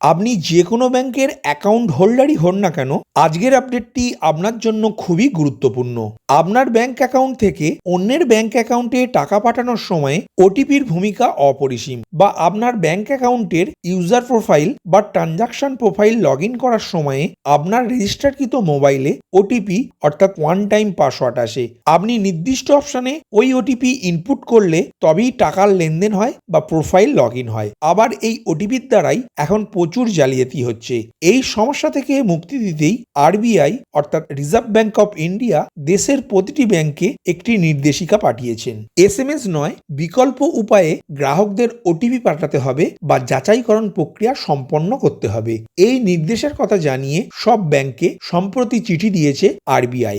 আপনি যে কোনো ব্যাংকের অ্যাকাউন্ট হোল্ডারই হন না কেন, আজকের আপডেটটি আপনার জন্য খুবই গুরুত্বপূর্ণ। আপনার ব্যাংক অ্যাকাউন্ট থেকে অন্যের ব্যাংক অ্যাকাউন্টে টাকা পাঠানোর সময় ওটিপির ভূমিকা অপরিসীম বা আপনার ব্যাংক অ্যাকাউন্টের ইউজার প্রোফাইল বা ট্রানজাকশন প্রোফাইল লগ ইন করার সময়ে আপনার রেজিস্টারকৃত মোবাইলে ওটিপি অর্থাৎ ওয়ান টাইম পাসওয়ার্ড আসে। আপনি নির্দিষ্ট অপশানে ওই ওটিপি ইনপুট করলে তবেই টাকার লেনদেন হয় বা প্রোফাইল লগ ইন হয়। আবার এই ওটিপির দ্বারাই এখন প্রচুর জালিয়াতি হচ্ছে। এই সমস্যা থেকে মুক্তি দিতেই আরবিআই, অর্থাৎ রিজার্ভ ব্যাংক অফ ইন্ডিয়া দেশের প্রতিটি ব্যাংকে একটি নির্দেশিকা পাঠিয়েছেন। এস এম এস নয়, বিকল্প উপায়ে গ্রাহকদের ওটিপি পাঠাতে হবে বা যাচাইকরণ প্রক্রিয়া সম্পন্ন করতে হবে। এই নির্দেশের কথা জানিয়ে সব ব্যাংকে সম্প্রতি চিঠি দিয়েছে আরবিআই।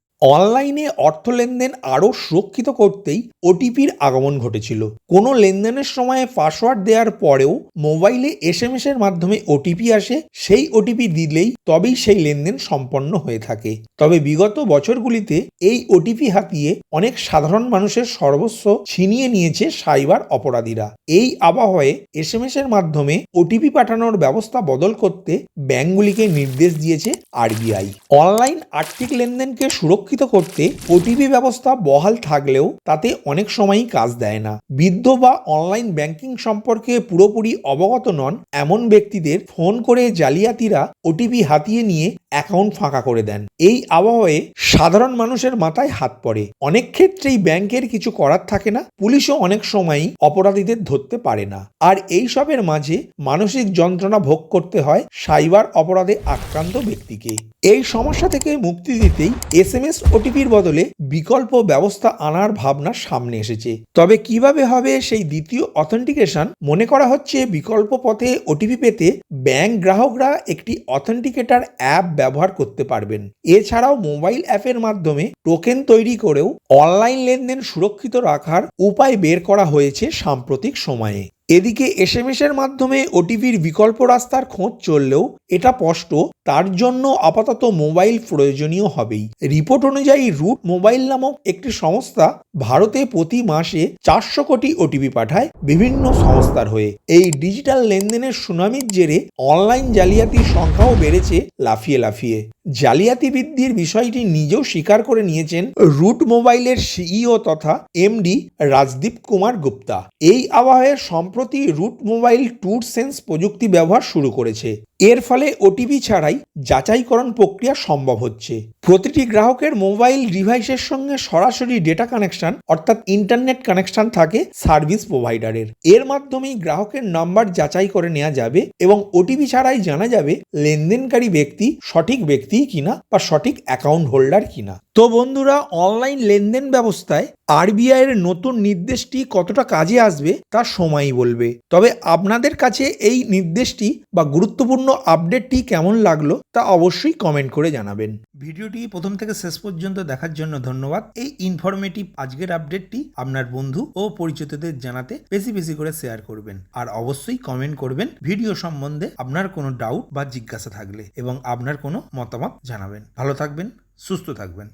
অনলাইনে অর্থ লেনদেন আরও সুরক্ষিত করতেই ওটিপির আগমন ঘটেছিল। কোনো লেনদেনের সময় পাসওয়ার্ড দেওয়ার পরেও মোবাইলে এস এম এর মাধ্যমে ওটিপি আসে, সেই ওটিপি দিলেই তবেই সেই লেনদেন সম্পন্ন হয়ে থাকে। তবে বিগত বছরগুলিতে এই ওটিপি হাতিয়ে অনেক সাধারণ মানুষের সর্বস্ব ছিনিয়ে নিয়েছে সাইবার অপরাধীরা। এই আবহাওয়ায় এস এম এর মাধ্যমে ওটিপি পাঠানোর ব্যবস্থা বদল করতে ব্যাংকগুলিকে নির্দেশ দিয়েছে আরবিআই। অনলাইন আর্থিক লেনদেনকে সুরক্ষিত করতে ওটিপি ব্যবস্থা বহাল থাকলেও তাতে অনেক সময়ই কাজ দেয় না। বৃদ্ধ বা অনলাইন ব্যাংকিং সম্পর্কে পুরোপুরি অবগত নন এমন ব্যক্তিদের ফোন করে জালিয়াতিরা ওটিপি হাতিয়ে নিয়ে অ্যাকাউন্ট ফাঁকা করে দেন। এই আবহাওয়ায় সাধারণ মানুষের মাথায় হাত পড়ে। অনেক ক্ষেত্রেই ব্যাংকের কিছু করার থাকে না, পুলিশও অনেক সময়ই অপরাধীদের ধরতে পারে না। আর এই সবের মাঝে মানসিক যন্ত্রণা ভোগ করতে হয় সাইবার অপরাধে আক্রান্ত ব্যক্তিকে। এই সমস্যা থেকে মুক্তি দিতেই এস এম এস ওটিপির বদলে বিকল্প ব্যবস্থা আনার ভাবনা সামনে এসেছে। তবে কীভাবে হবে সেই দ্বিতীয় অথেন্টিকেশন মনে করা হচ্ছে বিকল্প পথে ওটিপি পেতে ব্যাংক গ্রাহকরা একটি অথেন্টিকেটার অ্যাপ ব্যবহার করতে পারবেন। এছাড়াও মোবাইল অ্যাপের মাধ্যমে টোকেন তৈরি করেও অনলাইন লেনদেন সুরক্ষিত রাখার উপায় বের করা হয়েছে সাম্প্রতিক সময়ে। এদিকে এস এর মাধ্যমে ওটিপির বিকল্প রাস্তার খোঁজ চললেও এটা স্পষ্ট, তার জন্য আপাতত মোবাইল প্রয়োজনীয় হবেই। রিপোর্ট অনুযায়ী রুট মোবাইল নামক একটি সংস্থা ভারতে প্রতি মাসে চারশো কোটি ওটিপি পাঠায় বিভিন্ন সংস্থার হয়ে। এই ডিজিটাল লেনদেনের সুনামির জেরে অনলাইন জালিয়াতির সংখ্যাও বেড়েছে লাফিয়ে লাফিয়ে। জালিয়াতি বৃদ্ধির বিষয়টি নিজেও স্বীকার করে নিয়েছেন রুট মোবাইলের সিইও তথা এমডি রাজদীপ কুমার গুপ্তা। এই আবহাওয়ায় সম্প্রতি রুট মোবাইল ট্যুর সেন্স প্রযুক্তি ব্যবহার শুরু করেছে। এর ফলে ওটিপি ছাড়াই যাচাইকরণ প্রক্রিয়া সম্ভব হচ্ছে। প্রতিটি গ্রাহকের মোবাইল ডিভাইসের সঙ্গে সরাসরি ডেটা কানেকশন, অর্থাৎ ইন্টারনেট কানেকশন থাকে সার্ভিস প্রোভাইডারের। এর মাধ্যমেই গ্রাহকের নাম্বার যাচাই করে নেওয়া যাবে এবং ওটিপি ছাড়াই জানা যাবে লেনদেনকারী ব্যক্তি সঠিক ব্যক্তি কিনা বা সঠিক অ্যাকাউন্ট হোল্ডার কিনা। তো বন্ধুরা অনলাইন লেনদেন ব্যবস্থায় আরবিআই এর নতুন নির্দেশটি কতটা কাজে আসবে তা সময়ই বলবে। তবে আপনাদের কাছে এই নির্দেশটি বা গুরুত্বপূর্ণ আপডেটটি কেমন লাগল তা অবশ্যই কমেন্ট করে জানাবেন। ভিডিওটি প্রথম থেকে শেষ পর্যন্ত দেখার জন্য ধন্যবাদ। এই ইনফরমেটিভ আজকের আপডেটটি আপনার বন্ধু ও পরিচিতদের জানাতে বেশি বেশি করে শেয়ার করবেন। আর অবশ্যই কমেন্ট করবেন ভিডিও সম্বন্ধে আপনার কোনো ডাউট বা জিজ্ঞাসা থাকলে এবং আপনার কোনো মতামত জানাবেন। ভালো থাকবেন, সুস্থ থাকবেন।